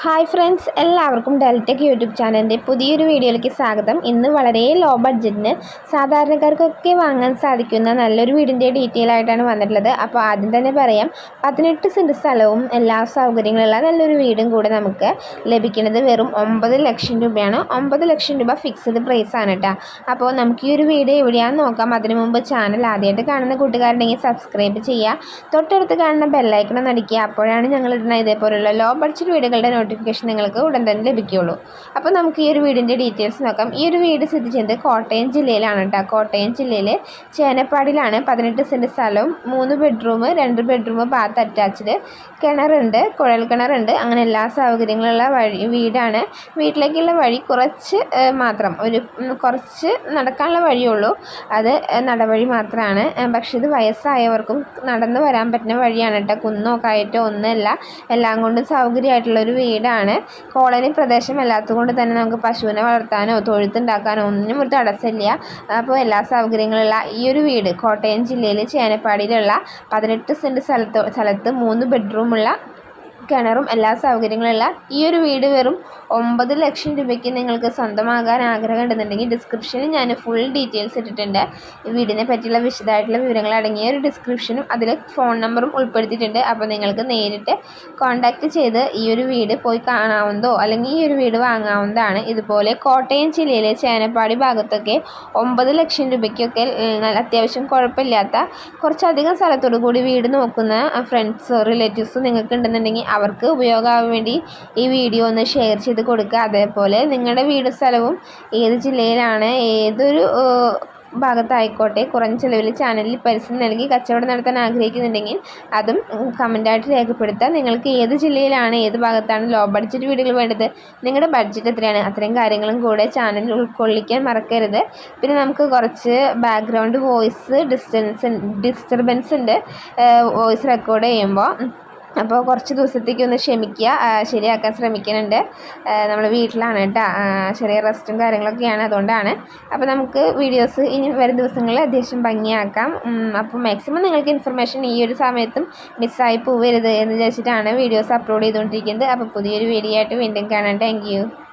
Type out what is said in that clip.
Hi friends എല്ലാവർക്കും Deltech YouTube ചാനലിന്റെ പുതിയൊരു വീഡിയോയിലേക്ക് സ്വാഗതം. ഇന്ന് വളരെ ലോ ബഡ്ജറ്റിന് സാധാരണക്കാർക്കൊക്കെ വാങ്ങാൻ സാധിക്കുന്ന നല്ലൊരു വീടിന്റെ ഡീറ്റെയിൽ ആയിട്ടാണ് വന്നിട്ടുള്ളത്. അപ്പോൾ ആദ്യം തന്നെ പറയാം പതിനെട്ട് സെന്റ് സ്ഥലവും എല്ലാ സൗകര്യങ്ങളുള്ള നല്ലൊരു വീടും കൂടെ നമുക്ക് ലഭിക്കുന്നത് വെറും ഒമ്പത് ലക്ഷം രൂപയാണ്. ഒമ്പത് ലക്ഷം രൂപ ഫിക്സ്ഡ് പ്രൈസ് ആണ് കേട്ടോ. അപ്പോൾ നമുക്ക് ഈ ഒരു വീട് എവിടെയാണെന്ന് നോക്കാം. അതിനു മുമ്പ് ചാനൽ ആദ്യമായിട്ട് കാണുന്ന കൂട്ടുകാരുണ്ടെങ്കിൽ സബ്സ്ക്രൈബ് ചെയ്യുക. തൊട്ടടുത്ത് കാണുന്ന ബെല്ലൈക്കണം നടിക്കുക അപ്പോഴാണ് ഞങ്ങൾ ഇടുന്ന ഇതേപോലുള്ള ലോ ബഡ്ജറ്റ് വീടുകളുടെ നോട്ടിഫിക്കേഷൻ നിങ്ങൾക്ക് ഉടൻ തന്നെ ലഭിക്കുകയുള്ളൂ. അപ്പോൾ നമുക്ക് ഈ ഒരു വീടിന്റെ ഡീറ്റെയിൽസ് നോക്കാം. ഈ ഒരു വീട് സ്ഥിതി ചെയ്യുന്നത് കോട്ടയം ജില്ലയിലാണ് കേട്ടോ. കോട്ടയം ജില്ലയിലെ ചേനപ്പാടിലാണ്. പതിനെട്ട് സെന്റ് സ്ഥലവും മൂന്ന് ബെഡ്റൂം രണ്ട് ബെഡ്റൂം ബാത്ത് അറ്റാച്ച്ഡ് കിണറുണ്ട് കുഴൽ കിണറുണ്ട്. അങ്ങനെ എല്ലാ സൗകര്യങ്ങളുള്ള വഴി വീടാണ്. വീട്ടിലേക്കുള്ള വഴി കുറച്ച് മാത്രം. ഒരു കുറച്ച് നടക്കാനുള്ള വഴിയുള്ളൂ. അത് നടവഴി മാത്രമാണ്. പക്ഷേ ഇത് വയസ്സായവർക്കും നടന്നു വരാൻ പറ്റുന്ന വഴിയാണ് കേട്ടോ. കുന്നോ കയറ്റോ ഒന്നുമല്ല. എല്ലാം കൊണ്ടും സൗകര്യമായിട്ടുള്ളൊരു വീട് വീടാണ്. കോളനി പ്രദേശം അല്ലാത്തതുകൊണ്ട് തന്നെ നമുക്ക് പശുവിനെ വളർത്താനോ തൊഴുത്തുണ്ടാക്കാനോ ഒന്നിനും ഒരു തടസ്സമില്ല. അപ്പോൾ എല്ലാ സൗകര്യങ്ങളുള്ള ഈ ഒരു വീട് കോട്ടയം ജില്ലയിൽ ചേനപ്പാടിയിലുള്ള പതിനെട്ട് സെന്റ് സ്ഥലത്ത് സ്ഥലത്ത് മൂന്ന് ബെഡ്റൂമുള്ള കിണറും എല്ലാ സൗകര്യങ്ങളുമുള്ള ഈ ഒരു വീട് വെറും ഒമ്പത് ലക്ഷം രൂപയ്ക്ക് നിങ്ങൾക്ക് സ്വന്തമാകാൻ ആഗ്രഹം ഉണ്ടെന്നുണ്ടെങ്കിൽ ഡിസ്ക്രിപ്ഷനിൽ ഞാൻ ഫുൾ ഡീറ്റെയിൽസ് ഇട്ടിട്ടുണ്ട്. ഈ വീടിനെ പറ്റിയുള്ള വിശദമായിട്ടുള്ള വിവരങ്ങൾ അടങ്ങിയ ഒരു ഡിസ്ക്രിപ്ഷനും അതിൽ ഫോൺ നമ്പറും ഉൾപ്പെടുത്തിയിട്ടുണ്ട്. അപ്പോൾ നിങ്ങൾക്ക് നേരിട്ട് കോൺടാക്റ്റ് ചെയ്ത് ഈ ഒരു വീട് പോയി കാണാവുന്നതോ അല്ലെങ്കിൽ ഈ ഒരു വീട് വാങ്ങാവുന്നതാണ്. ഇതുപോലെ കോട്ടയം ജില്ലയിലെ ചേനപ്പാടി ഭാഗത്തൊക്കെ ഒമ്പത് ലക്ഷം രൂപയ്ക്കൊക്കെ അത്യാവശ്യം കുഴപ്പമില്ലാത്ത കുറച്ചധികം സ്ഥലത്തോടു കൂടി വീട് നോക്കുന്ന ഫ്രണ്ട്സ് റിലേറ്റീവ്സ് നിങ്ങൾക്ക് ഉണ്ടെന്നുണ്ടെങ്കിൽ അവർക്ക് ഉപയോഗമാകാൻ വേണ്ടി ഈ വീഡിയോ ഒന്ന് ഷെയർ ചെയ്ത് കൊടുക്കുക. അതേപോലെ നിങ്ങളുടെ വീട് സ്ഥലവും ഏത് ജില്ലയിലാണ് ഏതൊരു ഭാഗത്തായിക്കോട്ടെ കുറഞ്ഞ ചിലവിൽ ചാനലിൽ പരസ്യം നൽകി കച്ചവടം നടത്താൻ ആഗ്രഹിക്കുന്നുണ്ടെങ്കിൽ അതും കമന്റായിട്ട് രേഖപ്പെടുത്തുക. നിങ്ങൾക്ക് ഏത് ജില്ലയിലാണ് ഏത് ഭാഗത്താണ് ലോ ബഡ്ജറ്റ് വീടുകൾ വേണ്ടത് നിങ്ങളുടെ ബഡ്ജറ്റ് എത്രയാണ് അത്രയും കാര്യങ്ങളും കൂടെ ചാനലിൽ ഉൾക്കൊള്ളിക്കാൻ മറക്കരുത്. പിന്നെ നമുക്ക് കുറച്ച് ബാക്ക്ഗ്രൗണ്ട് വോയിസ് ഡിസ്റ്റൻസ് ഡിസ്റ്റർബൻസ് ഉണ്ട്. വോയിസ് റെക്കോർഡ് ചെയ്യുമ്പോൾ അപ്പോൾ കുറച്ച് ദിവസത്തേക്ക് ഒന്ന് ക്ഷമിക്കുക ശരിയാക്കാൻ ശ്രമിക്കുന്നുണ്ട്. നമ്മൾ വീട്ടിലാണ് കേട്ടോ. ചെറിയ റെസ്റ്റും കാര്യങ്ങളൊക്കെയാണ് അതുകൊണ്ടാണ്. അപ്പോൾ നമുക്ക് വീഡിയോസ് ഇനി വരും ദിവസങ്ങളിൽ അത്യാവശ്യം ഭംഗിയാക്കാം. അപ്പോൾ മാക്സിമം നിങ്ങൾക്ക് ഇൻഫർമേഷൻ ഈ ഒരു സമയത്തും മിസ്സായി പോവരുത് എന്ന് വിചാരിച്ചിട്ടാണ് വീഡിയോസ് അപ്ലോഡ് ചെയ്തുകൊണ്ടിരിക്കുന്നത്. അപ്പോൾ പുതിയൊരു വീഡിയോ ആയിട്ട് വീണ്ടും കാണാം. താങ്ക്